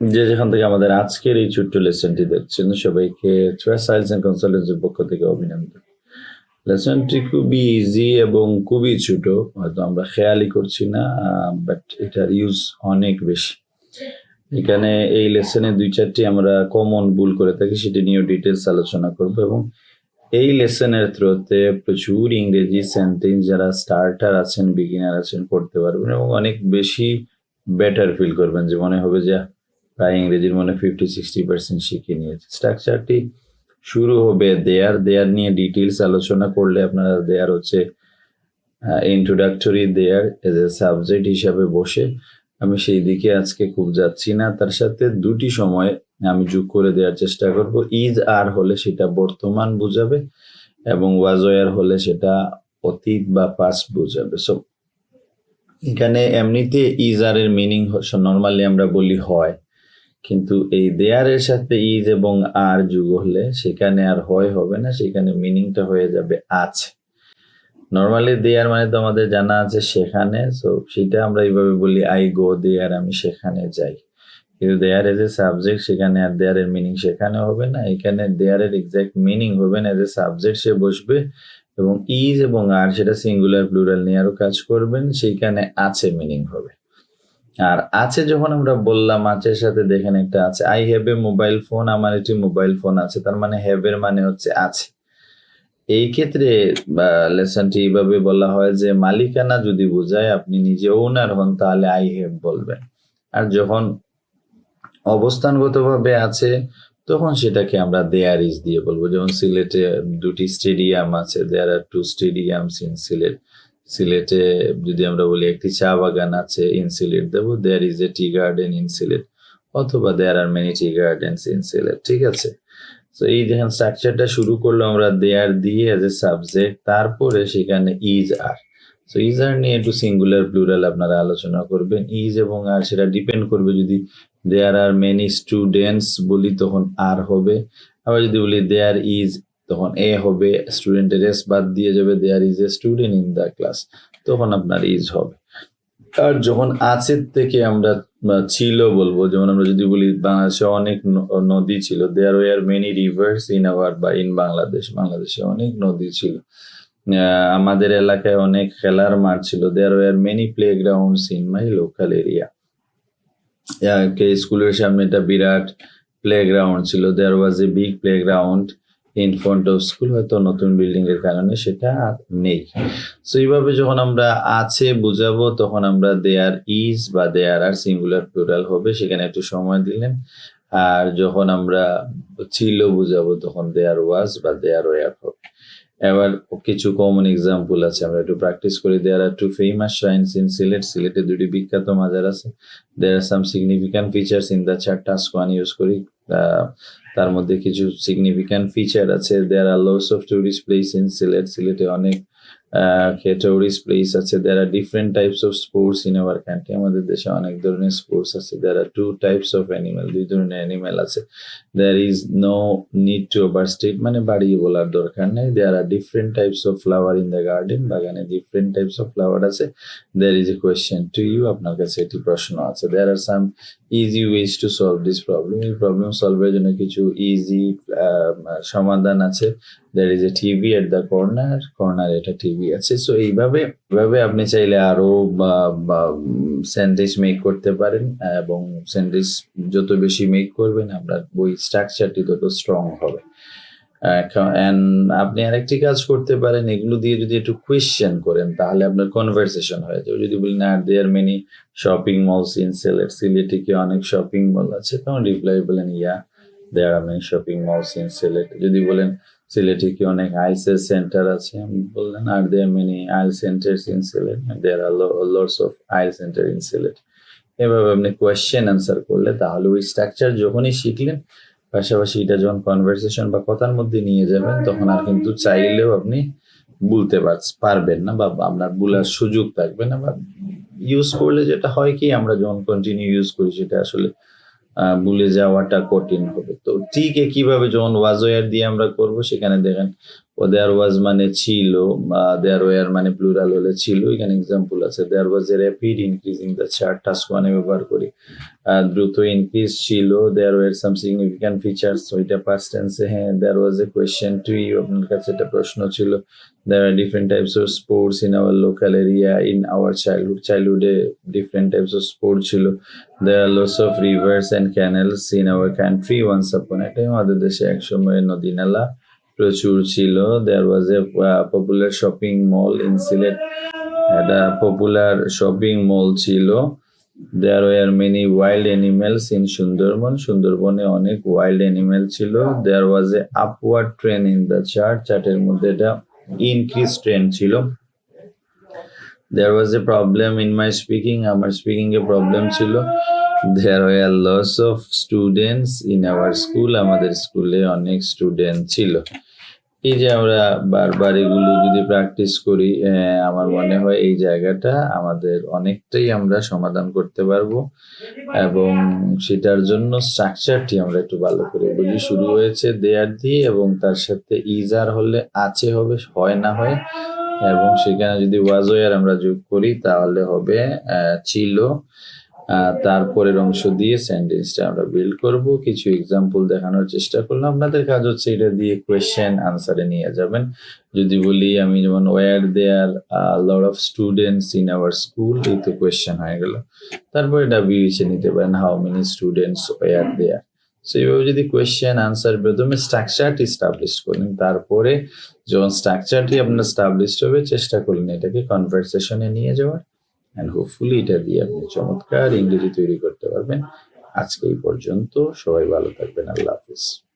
যে যেখান থেকে আমাদের আজকের এই ছোট্ট লেসনটি দেখছেন, সবাইকে সাইন্স অ্যান্ড কনসালটেন্সির পক্ষ থেকে অভিনন্দন। লেসনটি খুবই ইজি এবং খুবই ছোট, হয়তো আমরা খেয়ালই করছি না বাট এটার ইউজ অনেক বেশি। এখানে এই লেসনে দুই চারটি আমরা কমন ভুল করে থাকি, সেটি নিয়ে ডিটেলস আলোচনা করব এবং এই লেসনের থ্রুতে প্রচুর ইংরেজি সেন্টেন্স যারা স্টার্টার আছেন বিগিনার আছেন, পড়তে পারবেন এবং অনেক বেশি বেটার ফিল করবেন। যে মনে হবে যে প্রায় ইংরেজির মনে ফিফটি সিক্সটি পার্সেন্ট শিখে নিয়েছে। স্ট্রাকচারটি শুরু হবে দেয়ার দেয়ার নিয়ে ডিটেলস আলোচনা করলে আপনারা দেয়ার হচ্ছে introductory there as a subject হিসাবে বসে। আমি সেই দিকে আজকে খুব যাচ্ছি না। তার সাথে দুটি সময় আমি যোগ করে দেওয়ার চেষ্টা করব। ইজ আর হলে সেটা বর্তমান বোঝাবে এবং ওয়াজয়ার হলে সেটা অতীত বা পাস্ট বোঝাবে। সো এখানে এমনিতে ইজ আর এর মিনিং নর্মালি আমরা বলি হয়। কিন্তু এই দেয়ারের সাথে ইজ এবং আর যুগ হলে সেখানে আর হয় হবে না, সেখানে মিনিংটা হয়ে যাবে আছে নর্মালি দেয়ার মানে তো আমাদের জানা আছে সেখানে সো সেটা আমরা এইভাবে বলি, আই গো দেয়ার, আমি সেখানে যাই। কিন্তু দেয়ার এজ এ সাবজেক্ট সেখানে আর দেয়ারের মিনিং সেখানে হবে না। এখানে দেয়ারের এক্সাক্ট মিনিং হবে না এজ এ সাবজেক্ট সে বসবে এবং ইজ এবং আর, সেটা সিঙ্গুলার প্লুরাল নিয়ে আরও কাজ করবেন, সেইখানে আছে মিনিং হবে। আর আছে যখন আমরা বললাম আছের সাথে দেখেন একটা আছে I have a mobile phone আমার একটি মোবাইল ফোন আছে। তার মানে হ্যাভ এর মানে হচ্ছে আছে। এই ক্ষেত্রে লেসনটি এইভাবে বলা হয় যে, মালিকানা যদি বোঝায়, আপনি নিজে ওনার হন, তাহলে আই হ্যাভ বলবেন। আর যখন অবস্থানগতভাবে আছে, তখন সেটাকে আমরা দেয়ার ইজ দিয়ে বলব। যেমন সিলেটে দুটি স্টেডিয়াম আছে there are two stadiums in Sylhet সিলেটে যদি আমরা বলি একটি চা বাগান আছে ইন সিলেট দেবো there is a tea garden in Sylhet অথবা there are many tea gardens in Sylhet ঠিক আছে? তো এই দেখেন স্ট্রাকচারটা শুরু করল আমরা দেয়ার দিয়ে এজ এ সাবজেক্ট তারপরে সেখানে is are so is are নিয়ে একটু সিঙ্গুলার প্লুরাল আপনারা আলোচনা করবেন। ইজ এবং আর সেটা ডিপেন্ড করবে, যদি দেয়ার আর মেনি স্টুডেন্টস বলি, তখন আর হবে। আবার যদি বলি দেয়ার ইজ তখন এ হবে স্টুডেন্টের এস বাদ দিয়ে যাবে there is a student in the class তখন আপনার ইজ হবে। আর যখন আছে থেকে আমরা ছিল বলব, যেমন আমরা যদি বলি বাংলাদেশে অনেক নদী ছিল there were many rivers in our বা ইন বাংলাদেশ, বাংলাদেশে অনেক নদী ছিল। আমাদের এলাকায় অনেক খেলার মাঠ ছিল there were many playgrounds in my local area স্কুলের সামনে একটা বিরাট প্লে গ্রাউন্ড ছিল there was a big playground in front of school হয়তো নতুন বিল্ডিং এর কারণে সেটা নেই। সো এইভাবে যখন আমরা আছে, বুঝাবো, তখন আমরা দেয়ার ইজ বা দেয়ার আর সিঙ্গুলার প্লুরাল হবে, সেখানে একটু সময় দিলেন। আর যখন আমরা ছিল, বুঝাবো, তখন দেয়ার ওয়াজ বা দেয়ার ওয়ার হবে। এবার কিছু কমন এক্সাম্পল আছে, আমরা একটু প্র্যাকটিস করি। There are two famous shrines in Sylhet সিলেটে দুটি বিখ্যাত মাজার আছে। There are some significant features in the চার টাস্ক ওয়ান ইউজ করি। তার মধ্যে কিছু সিগনিফিক্যান্ট ফিচার আছে। There are lots of tourist place in Sylhet সিলেটে অনেক টুরিস্ট প্লেস আছে there are different types of sports in our country আমাদের দেশে অনেক ধরনের স্পোর্টস আছে। There are two types of animal দুই ধরনের অ্যানিমেল আছে। There is no need to overstate মানে বাড়িয়ে বলার দরকার নেই। There are different types of flower in the garden বাগানে ডিফারেন্ট টাইপস অফ ফ্লাওয়ার আছে। There is a question to you আপনার কাছে একটি প্রশ্ন আছে। There are some easy ways to solve this problem এই প্রবলেম সলভের জন্য কিছু ইজি সমাধান আছে there is a TV at the corner corner এটা টিভি আছে। সো এইভাবে এইভাবে আপনি চাইলে আরও স্যান্ডউইচ মেক করতে পারেন, এবং স্যান্ডউইচ যত বেশি মেক করবেন, আপনার বই স্ট্রাকচারটি তত স্ট্রং হবে। আপনি আরেকটি কাজ করতে পারেন, এগুলো দিয়ে যদি একটু কোয়েশ্চেন করেন, তাহলে আপনার কনভারসেশন হয়ে যাবে। যদি বলেন are there many shopping malls in Sylhet সিলেটে কি অনেক শপিং মল আছে। তখন রিপ্লাই বলেন yeah there are many shopping malls in Sylhet যদি বলেন সিলেটে কি অনেক আইসের সেন্টার আছে? আমি বললেন আর দেয়ার মেনি আইল saunters in Sylhet there R Lords of aisle centre in Sylhet এভাবে আপনি কোয়েশ্চেন অ্যান্সার করলে, তাহলে ওই স্ট্রাকচার যখনই শিখলেন পাশাপাশি এটা যখন কনভারসেশন বা কথার মধ্যে নিয়ে যাবেন, তখন আর কিন্তু চাইলেও আপনি বলতে পারবেন না বা আপনার বলার সুযোগ থাকবে না বা ইউজ করলে যেটা হয় কি, আমরা যখন কন্টিনিউ ইউজ করি, সেটা আসলে ভুলে যাওয়াটা কঠিন হবে। তো ঠিক কীভাবে যখন ওয়াজয়ার দিয়ে আমরা করব, সেখানে দেখেন ও দেয়ার ওয়াজ মানে ছিল দেয়ার ওয়ার মানে প্লুরাল হলে ছিল এখানে এক্সাম্পল আছে। There was a rapid increasing the chart task ওয়ানে ব্যবহার করি। আহ, দ্রুত ইনক্রিজ ছিল there were some significant features ওইটা পাস্ট টেন্সে হ্যাঁ there was a question to you আপনার কাছে একটা প্রশ্ন ছিল। There are different types of sports in our local area in our childhood A different types of sports ছিল। দেয়ার lots of rivers and canals in our country once upon a time আমাদের দেশে একসময় নদী নালা প্রচুর ছিল। দেয়ার a uh, popular shopping mall in Sylhet একটা popular shopping mall ছিল। There were many wild animals in Sundarban সুন্দরবনে অনেক ওয়াইল্ড অ্যানিমেল ছিল। There was a upward trend in the chart চার্টের মধ্যে এটা ইনক্রিজ ট্রেন ছিল। There was a problem in my speaking আমার স্পিকিং এ প্রবলেম ছিল। There were lots of students in our school আমাদের স্কুলে অনেক স্টুডেন্ট ছিল। এই যে আমরা বারবার এগুলো যদি প্র্যাকটিস করি আমার মনে হয় এই জায়গাটা আমাদের অনেকটাই আমরা সমাধান করতে পারব এবং সেটার জন্য স্ট্রাকচারটি আমরা একটু ভালো করে বুঝি। শুরু হয়েছে দেয়ার দিয়ে এবং তার সাথে ইজার হলে আছে, হবে, হয়, না হয় এবং সেখানে যদি ওয়াজওয়ার আমরা যোগ করি, তাহলে হবে ছিল। তারপরের অংশ দিয়ে সেন্টেন্সটা আমরা বিল্ড করব। কিছু এক্সাম্পল দেখানোর চেষ্টা করলাম। আপনাদের কাজ হচ্ছে এটা দিয়ে কোয়েশ্চেন আনসারে নিয়ে যাবেন। যদি বলি, আমি যেমন were there lot of students in our school এই তো কোয়েশ্চেন হয়ে গেল। তারপরে ডাব্লিউ নিচে নিতে পারেন how many students were there so এইভাবে যদি কোয়েশ্চেন আনসার প্রথমে স্ট্রাকচারটি স্টাবলিশ করলেন তারপরে যখন স্ট্রাকচারটি আপনার স্টাবলিশ হবে, চেষ্টা করলেন এটাকে কনভারসেশনে নিয়ে যাওয়ার। অ্যান্ড হোপফুলি এটা দিয়ে আপনি চমৎকার ইংরেজি তৈরি করতে পারবেন। আজকে এই পর্যন্ত সবাই ভালো থাকবেন। আল্লাহ হাফিজ।